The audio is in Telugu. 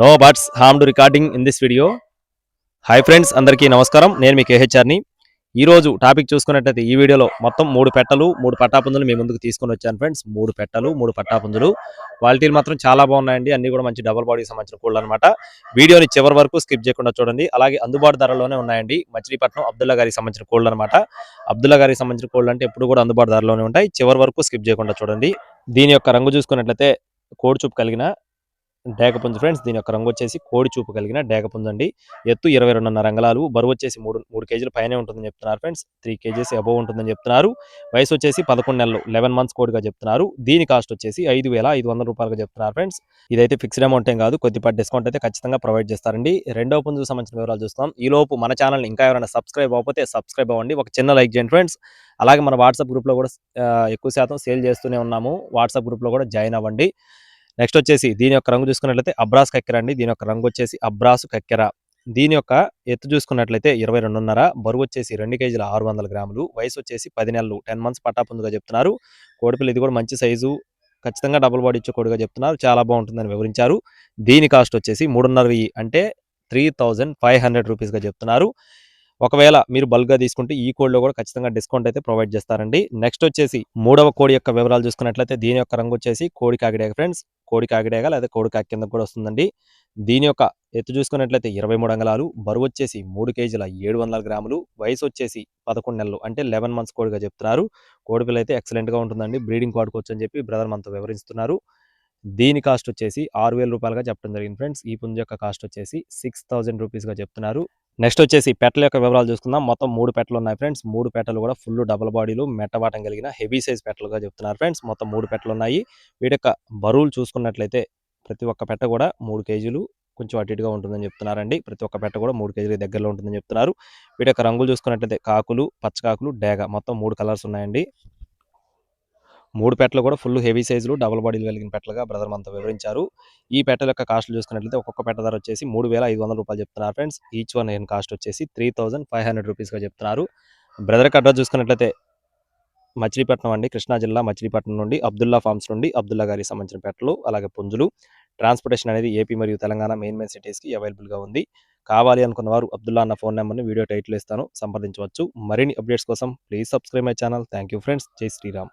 No butts harmed recording in this video hi friends అందరికీ నమస్కారం. నేను మీ కేహెచ్ఆర్ని. ఈ రోజు టాపిక్ చూసుకున్నట్లయితే ఈ వీడియోలో మొత్తం మూడు పెట్టలు మూడు పట్టాపుంజులు మీ ముందుకు తీసుకొని వచ్చాను ఫ్రెండ్స్. మూడు పెట్టలు మూడు పట్టాపుంజులు. క్వాలిటీలు మాత్రం చాలా బాగున్నాయండి. అన్ని కూడా మంచి డబల్ బాడీకి సంబంధించిన కోళ్ళు అనమాట వీడియోని చివరి వరకు స్కిప్ చేయకుండా చూడండి. అలాగే అందుబాటు ధరలోనే ఉన్నాయండి. మచిలీపట్నం అబ్దుల్లా గారికి సంబంధించిన కోళ్ళు అనమాట అబ్దుల్లా గారికి సంబంధించిన కోళ్ళు అంటే ఎప్పుడు కూడా అందుబాటు ధరలోనే ఉంటాయి. చివరి వరకు స్కిప్ చేయకుండా చూడండి. దీని యొక్క రంగు చూసుకున్నట్లయితే కోడి చూపు కలిగిన డేగపుంజు ఫ్రెండ్స్ దీని యొక్క రంగు వచ్చేసి కోడి చూపు కలిగిన డేగపుంజు అండి ఎత్తు ఇరవై రెండున్నర రంగలాలు బరువు వచ్చేసి మూడు మూడు కేజీల పైనే ఉంటుందని చెప్తున్నారు ఫ్రెండ్స్. త్రీ కేజీస్ అబోవ్ ఉంటుందని చెప్తున్నారు. వయసు వచ్చేసి పదకొండు నెలలు లెవెన్ మంత్స్ కోడిగా చెప్తున్నారు. దీని కాస్ట్ వచ్చేసి ఐదు వేల ఐదు వందల రూపాయలుగా చెప్తున్నారు ఫ్రెండ్స్. ఇదైతే ఫిక్స్డ్ అమౌంట్ ఏం కాదు కొద్దిపాటి డిస్కౌంట్ అయితే ఖచ్చితంగా ప్రొవైడ్ చేస్తారండి. రెండవ పుంజుకు సంబంధించిన వివరాలు చూస్తాం ఈ లోపు మన ఛానల్ని ఇంకా ఎవరైనా సబ్స్క్రైబ్ అవ్వకపోతే సబ్స్క్రైబ్ అవ్వండి. ఒక చిన్న లైక్ చేయండి ఫ్రెండ్స్. అలాగే మన వాట్సాప్ గ్రూప్లో కూడా ఎక్కువ శాతం సేల్ చేస్తూనే ఉన్నాము. వాట్సాప్ గ్రూప్లో కూడా జాయిన్ అవ్వండి. నెక్స్ట్ వచ్చేసి దీని యొక్క రంగు చూసుకున్నట్లయితే అబ్రాస్ కక్కెర అండి. దీని యొక్క రంగు వచ్చేసి అబ్రాసు కక్కెర. దీని యొక్క ఎత్తు చూసుకున్నట్లయితే ఇరవై రెండున్నర బరువు వచ్చేసి రెండు కేజీల ఆరు వందల గ్రాములు వయసు వచ్చేసి పది నెలలు టెన్ మంత్స్ పట్టాపుందుగా చెప్తున్నారు. కోడిపిల్ల ఇది కూడా మంచి సైజు ఖచ్చితంగా డబుల్ బాడీ ఇచ్చే కోడిగా చెప్తున్నారు. చాలా బాగుంటుందని వివరించారు. దీని కాస్ట్ వచ్చేసి మూడున్నర వెయ్యి అంటే త్రీ థౌజండ్ ఫైవ్ హండ్రెడ్ రూపీస్గా చెప్తున్నారు. ఒకవేళ మీరు బల్క్గా తీసుకుంటే ఈ కోడ్లో కూడా ఖచ్చితంగా డిస్కౌంట్ అయితే ప్రొవైడ్ చేస్తారండి. నెక్స్ట్ వచ్చేసి మూడవ కోడి యొక్క వివరాలు చూసుకున్నట్లయితే దీని యొక్క రంగు వచ్చేసి కోడి కాకిడేగ ఫ్రెండ్స్. కోడి కాకిడేగ లేదా కోడి కాకి కింద కూడా వస్తుందండి. దీని యొక్క ఎత్తు చూసుకున్నట్లయితే ఇరవై మూడు అంగళాలు. బరువు వచ్చేసి మూడు కేజీల ఏడు వందల గ్రాములు. వయసు వచ్చేసి పదకొండు నెలలు అంటే లెవెన్ మంత్స్ కోడిగా చెప్తున్నారు. కోడి పిల్ల అయితే ఎక్సలెంట్గా ఉంటుందండి. బ్రీడింగ్ కోడుకోవచ్చు అని చెప్పి బ్రదర్ మనతో వివరిస్తున్నారు. దీని కాస్ట్ వచ్చేసి ఆరు వేల రూపాయలుగా చెప్పడం జరిగింది ఫ్రెండ్స్. ఈ పుంజు యొక్క కాస్ట్ వచ్చేసి సిక్స్ థౌజండ్ రూపీస్గా చెప్తున్నారు. నెక్స్ట్ వచ్చేసి పెట్టల యొక్క వివరాలు చూసుకుందాం. మొత్తం మూడు పెట్టలు ఉన్నాయి ఫ్రెండ్స్. మూడు పెట్టలు కూడా ఫుల్ డబల్ బాడీలు మెట్టవాటం కలిగిన హెవీ సైజ్ పెట్టలుగా చెప్తున్నారు ఫ్రెండ్స్. మొత్తం మూడు పెట్టలు ఉన్నాయి. వీటి యొక్క బరువులు చూసుకున్నట్లయితే ప్రతి ఒక్క పెట్ట కూడా మూడు కేజీలు కొంచెం అటు ఇటుగా ఉంటుందని చెప్తున్నారండి. ప్రతి ఒక్క పెట్ట కూడా మూడు కేజీల దగ్గరలో ఉంటుందని చెప్తున్నారు. వీటి యొక్క రంగులు చూసుకున్నట్లయితే కాకులు పచ్చకాకులు డేగ మొత్తం మూడు కలర్స్ ఉన్నాయండి. మూడు పెట్టలు కూడా ఫుల్ హెవీ సైజులు డబుల్ బాడీలు కలిగిన పెట్టలుగా బ్రదర్ మనతో వివరించారు. ఈ పెట్టల యొక్క కాస్ట్లు చూసుకున్నట్లయితే ఒక్కొక్క పెట్ట ధర వచ్చేసి మూడు వేల ఐదు వందల రూపాయలు చెప్తున్నారు ఫ్రెండ్స్. ఈచ్ వన్ ఏం కాస్ట్ వచ్చేసి త్రీ థౌజండ్ ఫైవ్ హండ్రెడ్ రూపీస్గా చెప్తున్నారు. బ్రదర్కి అడ్రస్ చూసుకున్నట్లయితే మచిలీపట్నం అండి కృష్ణా జిల్లా మచిలీపట్నం నుండి అబ్దుల్లా ఫార్మ్స్ నుండి అబ్దుల్లా గారికి సంబంధించిన పెట్టలు అలాగే పుంజులు. ట్రాన్స్పోర్టేషన్ అనేది ఏపీ మరియు తెలంగాణ మెయిన్ మెయిన్ సిటీస్కి అవైలబుల్గా ఉంది. కావాలి అనుకున్న వారు అబ్దుల్లా అన్న ఫోన్ నెంబర్ని వీడియో టైటిల్ ఇస్తాను సంప్రదించవచ్చు. మరిన్ని అప్డేట్స్ కోసం please subscribe my channel. Thank you friends. Jai Shriram.